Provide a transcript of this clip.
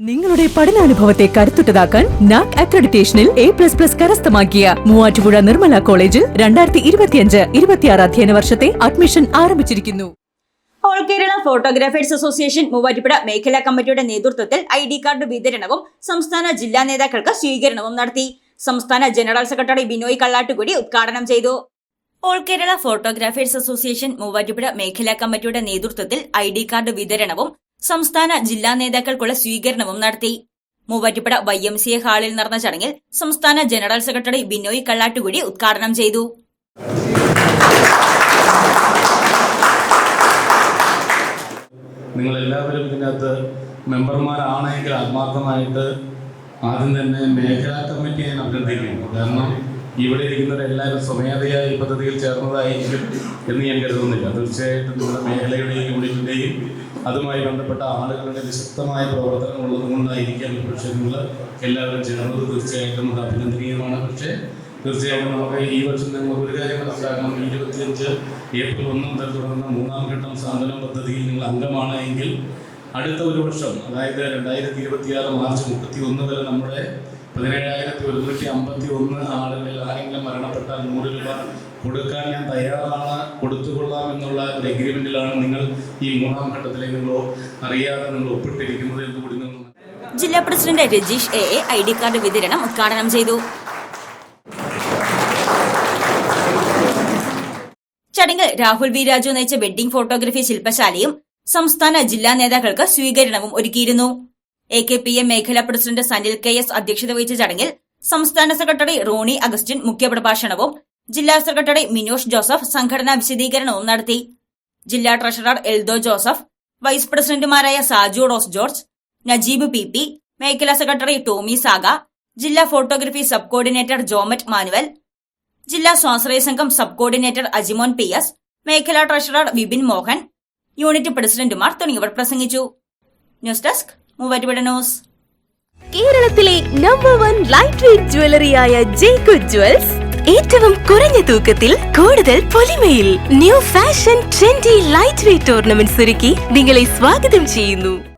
നിങ്ങളുടെ പഠനാനുഭവത്തെ കരുത്തുറ്റതാക്കാൻ നാക് അക്രഡിറ്റേഷനിൽ എ പ്ലസ് പ്ലസ് കരസ്ഥമാക്കിയ മൂവാറ്റുപുഴ നിർമ്മല കോളേജിൽ രണ്ടായിരത്തി ഇരുപത്തിയഞ്ച് ഇരുപത്തിയാറ് അധ്യയന വർഷത്തെ അഡ്മിഷൻ ആരംഭിച്ചിരിക്കുന്നു. All Kerala photographers association Muvattupuzha മേഖലാ കമ്മിറ്റിയുടെ നേതൃത്വത്തിൽ ഐ ഡി കാർഡ് വിതരണവും സംസ്ഥാന ജില്ലാ നേതാക്കൾക്ക് സ്വീകരണവും നടത്തി. സംസ്ഥാന ജനറൽ സെക്രട്ടറി ബിനോയ് കള്ളാട്ടുകുടി ഉദ്ഘാടനം ചെയ്തു. All Kerala photographers association Muvattupuzha മേഖലാ കമ്മിറ്റിയുടെ നേതൃത്വത്തിൽ ഐ ഡി കാർഡ് വിതരണവും സംസ്ഥാന ജില്ലാ നേതാക്കൾക്കുള്ള സ്വീകരണവും നടത്തി. Muvattupuzha Y M C A ഹാളിൽ നടന്ന ചടങ്ങിൽ സംസ്ഥാന ജനറൽ സെക്രട്ടറി ബിനോയ് കള്ളാട്ടുകുടി ഉദ്ഘാടനം ചെയ്തു. നിങ്ങൾ നിങ്ങളെല്ലാവരും ഇതിനകത്ത് മെമ്പർമാരാണെങ്കിൽ ആത്മാർത്ഥമായിട്ട് ആദ്യം തന്നെ മേഖലാ കമ്മിറ്റിയെ അഭ്യർത്ഥിക്കുന്നു. കാരണം ഇവിടെ ഇരിക്കുന്നവരെല്ലാവരും സ്വമേധയാ ഈ പദ്ധതിയിൽ ചേർന്നതായിരിക്കും എന്ന് ഞാൻ കരുതുന്നില്ല. തീർച്ചയായിട്ടും നിങ്ങളുടെ മേഖലയുടെയും യൂണിറ്റിന്റെയും അതുമായി ബന്ധപ്പെട്ട ആളുകളുടെ വിശക്തമായ പ്രവർത്തനം ഉള്ളത് കൊണ്ടായിരിക്കാം പക്ഷേ നിങ്ങൾ എല്ലാവരും ചേർന്നത് തീർച്ചയായിട്ടും അത് അഭിനന്ദനീയമാണ്. പക്ഷേ തീർച്ചയായിട്ടും നമുക്ക് ഈ വർഷം നിങ്ങൾ ഒരു കാര്യം മനസ്സിലാക്കണം ഇരുപത്തിയഞ്ച് ഏപ്രിൽ ഒന്ന് മുതൽ തുടങ്ങുന്ന മൂന്നാം ഘട്ടം സാന്ത്വനം പദ്ധതിയിൽ നിങ്ങൾ അംഗമാണ് എങ്കിൽ അടുത്ത ഒരു വർഷം അതായത് രണ്ടായിരത്തി ഇരുപത്തിയാറ് മാർച്ച് മുപ്പത്തി ഒന്ന് വരെ നമ്മുടെ പതിനേഴായിരത്തി ഒരുന്നൂറ്റി അമ്പത്തി ഒന്ന് ആളുകളിൽ ആരെങ്കിലും മരണപ്പെട്ടാൽ നൂറ് രൂപ കൊടുക്കാൻ ഞാൻ തയ്യാറാണ്. കൊടുത്തുകൊള്ളാം എന്നുള്ള ഒരു എഗ്രിമെന്റിലാണ് നിങ്ങൾ ഈ മൂന്നാം ഘട്ടത്തിലേക്ക് നിങ്ങൾ അറിയാതെ നിങ്ങൾ ഒപ്പിട്ടിരിക്കുന്നത് എന്ന് കൂടി ജില്ലാ president Rajeesh A A I D card വിതരണം ഉദ്ഘാടനം ചെയ്തു. ചടങ്ങിൽ രാഹുൽ വി രാജു നയിച്ച വെഡ്ഡിംഗ് ഫോട്ടോഗ്രഫി ശില്പശാലയും സംസ്ഥാന ജില്ലാ നേതാക്കൾക്ക് സ്വീകരണവും ഒരുക്കിയിരുന്നു. എ കെ പി എം മേഖലാ പ്രസിഡന്റ് സനിൽ കെ എസ് അധ്യക്ഷത വഹിച്ച ചടങ്ങിൽ സംസ്ഥാന സെക്രട്ടറി റോണി അഗസ്റ്റിൻ മുഖ്യപ്രഭാഷണവും ജില്ലാ സെക്രട്ടറി മിനോഷ് ജോസഫ് സംഘടനാ വിശദീകരണവും നടത്തി. ജില്ലാ ട്രഷറർ എൽദോ ജോസഫ് വൈസ് പ്രസിഡന്റുമാരായ സാജു റോസ് ജോർജ് നജീബ് പി പി മേഖലാ സെക്രട്ടറി ടോമി സാഗ ജില്ലാ photography sub coordinator Jomat Manuel ജില്ലാ സ്വാശ്രയ സംഘം sub coordinator Ajimon P S മേഖലാ ട്രഷറർ വിപിൻ മോഹൻ യൂണിറ്റ് പ്രസിഡന്റുമാർ തുടങ്ങിയവർ പ്രസംഗിച്ചു. News desk Muvattupuzha news. കേരളത്തിലെ നമ്പർ വൺ ലൈറ്റ് വെയിറ്റ് ജ്വല്ലറിയായ ജേക്കു ജ്വൽസ് ഏറ്റവും കുറഞ്ഞ തൂക്കത്തിൽ കൂടുതൽ പൊലിമയിൽ new fashion trendy light weight tournament ഒരുക്കി നിങ്ങളെ സ്വാഗതം ചെയ്യുന്നു.